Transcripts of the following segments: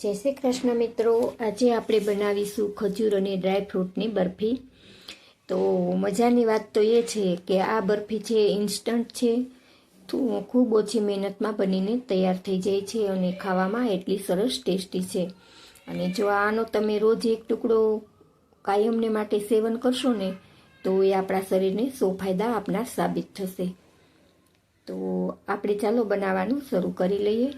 જય શ્રી કૃષ્ણ મિત્રો. આજે આપણે બનાવીશું ખજૂર અને ડ્રાયફ્રૂટની બરફી. તો મજાની વાત તો એ છે કે આ બરફી છે ઇન્સ્ટન્ટ છે. ખૂબ ઓછી મહેનતમાં બનીને તૈયાર થઈ જાય છે અને ખાવામાં એટલી સરસ ટેસ્ટી છે. અને જો આનો તમે રોજ એક ટુકડો કાયમને માટે સેવન કરશો ને, તો એ આપણા શરીરને સો ફાયદા આપનાર સાબિત થશે. તો આપણે ચાલો બનાવવાનું શરૂ કરી લઈએ.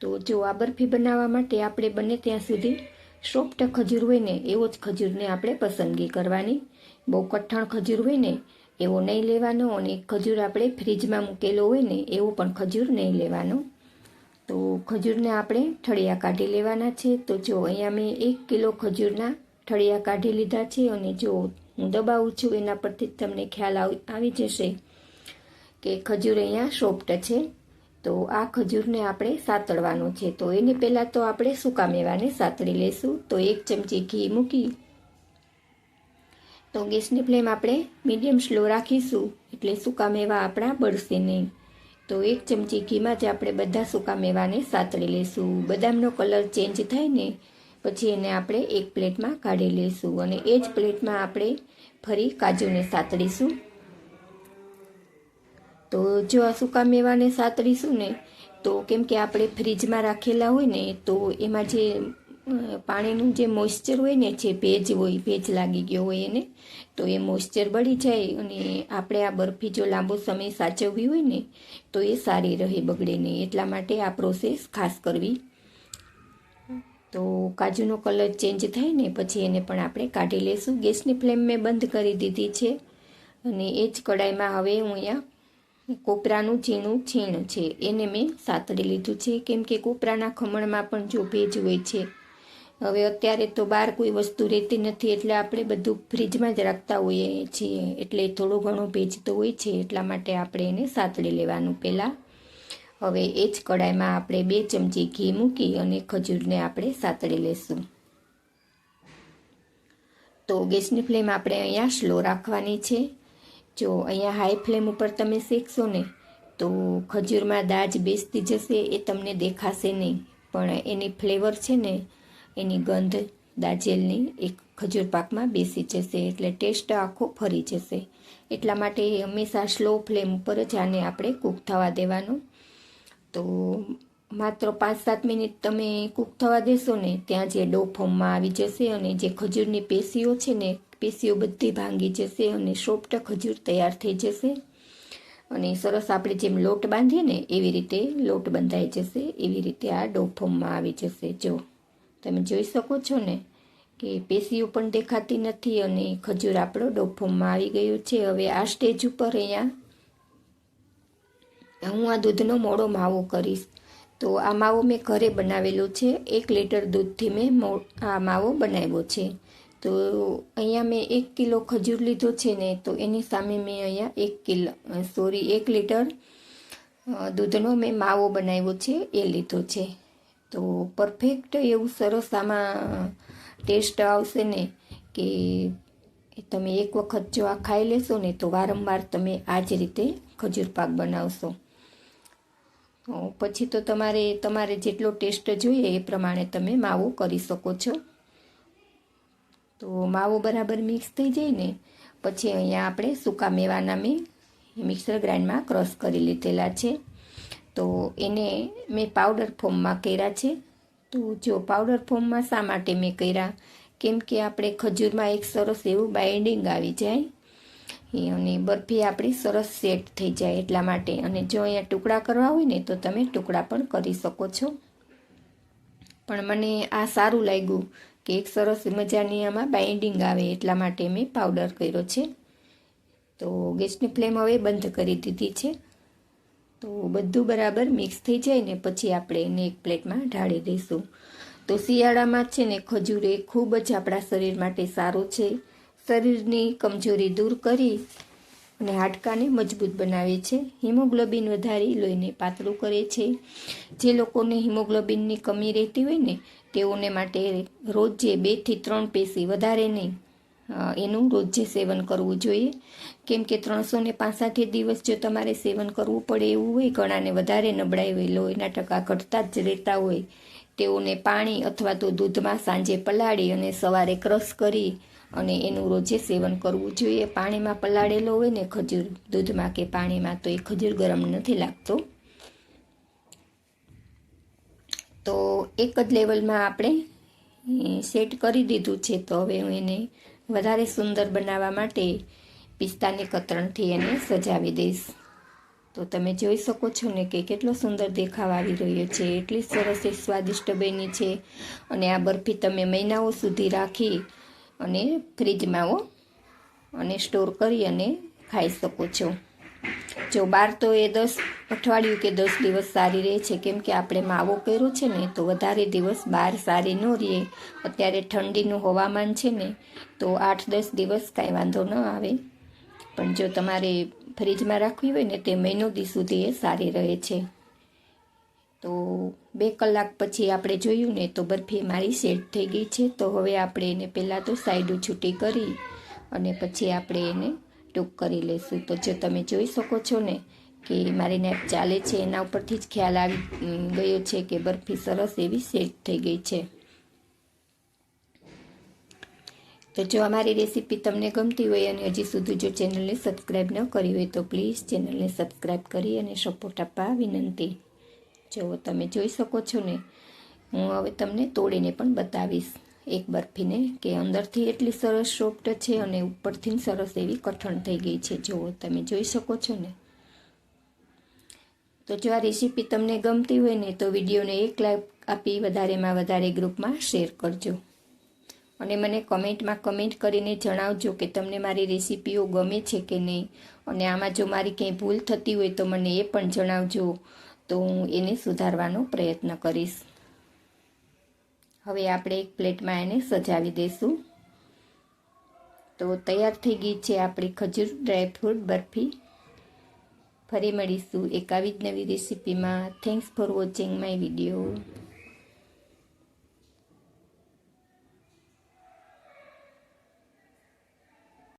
તો જો આ બરફી બનાવવા માટે આપણે બને ત્યાં સુધી સોફ્ટ ખજૂર હોય ને એવો જ ખજૂરને આપણે પસંદગી કરવાની. બહુ કઠણ ખજૂર હોય ને એવો નહીં લેવાનો અને ખજૂર આપણે ફ્રીજમાં મૂકેલો હોય ને એવો પણ ખજૂર નહીં લેવાનો. તો ખજૂરને આપણે ઠળિયા કાઢી લેવાના છે. તો જો અહીંયા મેં એક કિલો ખજૂરના ઠળિયા કાઢી લીધા છે અને જો હું દબાવું છું એના પરથી તમને ખ્યાલ આવી જશે કે ખજૂર અહીંયા સોફ્ટ છે. તો આ ખજૂરને આપણે સાતળવાનું છે. તો એને પહેલાં તો આપણે સૂકા મેવાને સાતળી લઈશું. તો એક ચમચી ઘી મૂકી તો ગેસની ફ્લેમ આપણે મીડિયમ સ્લો રાખીશું. એટલે સૂકા મેવા આપણા બળશે નહીં. તો એક ચમચી ઘીમાં જ આપણે બધા સૂકા મેવાને સાતળી લઈશું. બદામનો કલર ચેન્જ થાય ને પછી એને આપણે એક પ્લેટમાં કાઢી લઈશું. અને એ જ પ્લેટમાં આપણે ફરી કાજુને સાતળીશું. તો જો આ સૂકા મેવાને સાતરીશું ને તો કેમ કે આપણે ફ્રીજમાં રાખેલા હોય ને તો એમાં જે પાણીનું જે મોઇશ્ચર હોય ને જે ભેજ હોય, ભેજ લાગી ગયો હોય એને, તો એ મોઇશ્ચર બળી જાય અને આપણે આ બરફી જો લાંબો સમય સાચવવી હોય ને તો એ સારી રહે બગડે નહીં એટલા માટે આ પ્રોસેસ ખાસ કરવી. તો કાજુનો કલર ચેન્જ થાય ને પછી એને પણ આપણે કાઢી લઈશું ગેસની ફ્લેમ મેં બંધ કરી દીધી છે અને એ જ કડાઈમાં હવે હું અહીંયા કોપરાનું ઝીણું છીણ છે. એને મેં સાતળી લીધું છે. કેમ કે કોપરાના ખમણમાં પણ જો ભેજ હોય છે. હવે અત્યારે તો બહાર કોઈ વસ્તુ રહેતી નથી એટલે આપણે બધું ફ્રીજમાં જ રાખતા હોઈએ છીએ. એટલે થોડો ઘણો ભેજ તો હોય છે. એટલા માટે આપણે એને સાતળી લેવાનું પહેલાં. હવે એ જ કડાઈમાં આપણે બે ચમચી ઘી મૂકી અને ખજૂરને આપણે સાતળી લેશું. તો ગેસની ફ્લેમ આપણે અહીંયા સ્લો રાખવાની છે. જો અહીંયા હાઈ ફ્લેમ ઉપર તમે શેકશો ને, તો ખજૂરમાં દાજ બેસતી જશે, એ તમને દેખાશે નહીં. પણ એની ફ્લેવર છે ને, એની ગંધ દાજેલની એક ખજૂર પાકમાં બેસી જશે, એટલે ટેસ્ટ આખો ફરી જશે. એટલા માટે હંમેશા સ્લો ફ્લેમ ઉપર જ આને આપણે કૂક થવા દેવાનું. તો માત્ર પાંચ સાત મિનિટ તમે કૂક થવા દેશો ને, ત્યાં જે ડો ફોર્મમાં આવી જશે અને જે ખજૂરની પેશીઓ છે ને પેશીઓ બધી ભાંગી જશે અને સોફ્ટ ખજૂર તૈયાર થઈ જશે. અને સરસ આપણે જેમ લોટ બાંધીએ ને એવી રીતે લોટ બંધાઈ જશે. એવી રીતે આ ડો ફોર્મમાં આવી જશે. જો તમે જોઈ શકો છો ને કે પેશીઓ પણ દેખાતી નથી અને ખજૂર આપણો ડો ફોર્મમાં આવી ગયો છે. હવે આ સ્ટેજ ઉપર અહીંયા હું આ દૂધનો મોડો માવો કરીશ. તો આ માવો મેં ઘરે બનાવેલો છે. એક લીટર દૂધથી મેં, આ માવો બનાવ્યો છે. તો અહીંયા મેં એક કિલો ખજૂર લીધો છે ને, તો એની સામે મેં અહીંયા એક કિલો સોરી, એક લીટર દૂધનો મેં માવો બનાવ્યો છે, એ લીધો છે. તો પરફેક્ટ એવું સરસ આમાં ટેસ્ટ આવશે ને કે તમે એક વખત જો આ ખાઈ લેશો ને, તો વારંવાર તમે આ જ રીતે ખજૂર પાક બનાવશો. પછી તો તમારે તમારે જેટલો ટેસ્ટ જોઈએ એ પ્રમાણે તમે માવો કરી શકો છો. તો માવો બરાબર મિક્સ થઈ જાય ને, પછી અહીંયા આપણે સૂકા મેવાના મેં મિક્સર ગ્રાઇન્ડમાં ક્રશ કરી લીધેલા છે. તો એને મેં પાવડર ફોર્મમાં કર્યા છે. તો જો પાવડર ફોર્મમાં શા માટે મેં કર્યા? કેમ કે આપણે ખજૂરમાં એક સરસ એવું બાઇન્ડિંગ આવી જાય. અને બરફી આપણી સરસ સેટ થઈ જાય એટલા માટે. અને જો અહીંયા ટુકડા કરવા હોય ને, તો તમે ટુકડા પણ કરી શકો છો. પણ મને આ સારું લાગ્યું. કે એક સરસ મજાની આમાં બાઇન્ડિંગ આવે એટલા માટે મેં પાવડર કર્યો છે. તો ગેસની ફ્લેમ હવે બંધ કરી દીધી છે. તો બધું બરાબર મિક્સ થઈ જાય ને પછી આપણે એને એક પ્લેટમાં ઢાળી દઈશું. તો શિયાળામાં છે ને ખજૂર એ ખૂબ જ આપણા શરીર માટે સારું છે. શરીરની કમજોરી દૂર કરી અને હાડકાને મજબૂત બનાવે છે. હિમોગ્લોબિન વધારી લોહીને પાતળું કરે છે. જે લોકોને હિમોગ્લોબિનની કમી રહેતી હોય ને, તેઓને માટે રોજે બેથી ત્રણ પેશી વધારે નહીં. એનું રોજે સેવન કરવું જોઈએ. કેમ કે ત્રણસો ને દિવસ જો તમારે સેવન કરવું પડે એવું હોય, ઘણાને વધારે નબળાઈ હોય, લોહીના ટકા ઘટતા જ રહેતા હોય. તેઓને પાણી અથવા તો દૂધમાં સાંજે પલાળી અને સવારે ક્રશ કરી અને એનું રોજે સેવન કરવું જોઈએ. પાણીમાં પલાળેલો હોય ને ખજૂર, દૂધમાં કે પાણીમાં, તો એ ખજૂર ગરમ નથી લાગતો. તો એક જ લેવલમાં આપણે સેટ કરી દીધું છે. તો હવે હું એને વધારે સુંદર બનાવવા માટે પિસ્તાની કતરણથી એને સજાવી દઈશ. તો તમે જોઈ શકો છો ને કે કેટલો સુંદર દેખાવ આવી રહ્યો છે. એટલી સરસ એ સ્વાદિષ્ટ બની છે. અને આ બરફી તમે મહિનાઓ સુધી રાખી અને ફ્રીજમાં હો. અને સ્ટોર કરી અને ખાઈ શકો છો. જો બાર તો એ દસ અઠવાડિયું કે દસ દિવસ સારી રહે છે. કેમ કે આપણે માવો કર્યો છે ને, તો વધારે દિવસ બહાર સારી ન રહે. અત્યારે ઠંડીનું હવામાન છે ને, તો આઠ દસ દિવસ કાંઈ વાંધો ન આવે. પણ જો તમારે ફ્રીજમાં રાખવી હોય ને, તે મહિનો દી સુધી એ સારી રહે છે. તો બે કલાક પછી આપણે જોયું ને તો બરફી મારી સેટ થઈ ગઈ છે. તો હવે આપણે એને પહેલાં તો સાઈડ છૂટી કરી અને પછી આપણે એને ટૂંક કરી લઈશું તો જો તમે જોઈ શકો છો ને કે મારી નેપ ચાલે છે. એના ઉપરથી જ ખ્યાલ આવી ગયો છે કે બરફી સરસ એવી સેટ થઈ ગઈ છે. તો જો અમારી રેસીપી તમને ગમતી હોય અને હજી સુધી જો ચેનલને સબસ્ક્રાઈબ ન કરી હોય તો પ્લીઝ ચેનલને સબસ્ક્રાઈબ કરી અને સપોર્ટ આપવા વિનંતી. જો તમે જોઈ શકો છો ને, હું હવે તમને તોડીને પણ બતાવીશ. એક બરફીને કે અંદરથી એટલી સરસ સોફ્ટ છે અને ઉપરથી સરસ એવી કઠણ થઈ ગઈ છે. જો તમે જોઈ શકો છો ને. તો જો આ રેસીપી તમને ગમતી હોય ને, તો વિડીયોને એક લાઈક આપી વધારેમાં વધારે ગ્રુપમાં શેર કરજો. અને મને કમેન્ટમાં કમેન્ટ કરીને જણાવજો કે તમને મારી રેસીપીઓ ગમે છે કે નહીં. અને આમાં જો મારી ક્યાંય ભૂલ થતી હોય તો મને એ પણ જણાવજો. તો હું એને સુધારવાનો પ્રયત્ન કરીશ. હવે આપણે એક પ્લેટમાં એને સજાવી દઈશું. તો તૈયાર થઈ ગઈ છે આપણી ખજૂર ડ્રાયફ્રૂટ બરફી. ફરી મળીશું એક આવી જ નવી રેસીપીમાં. Thanks for watching my video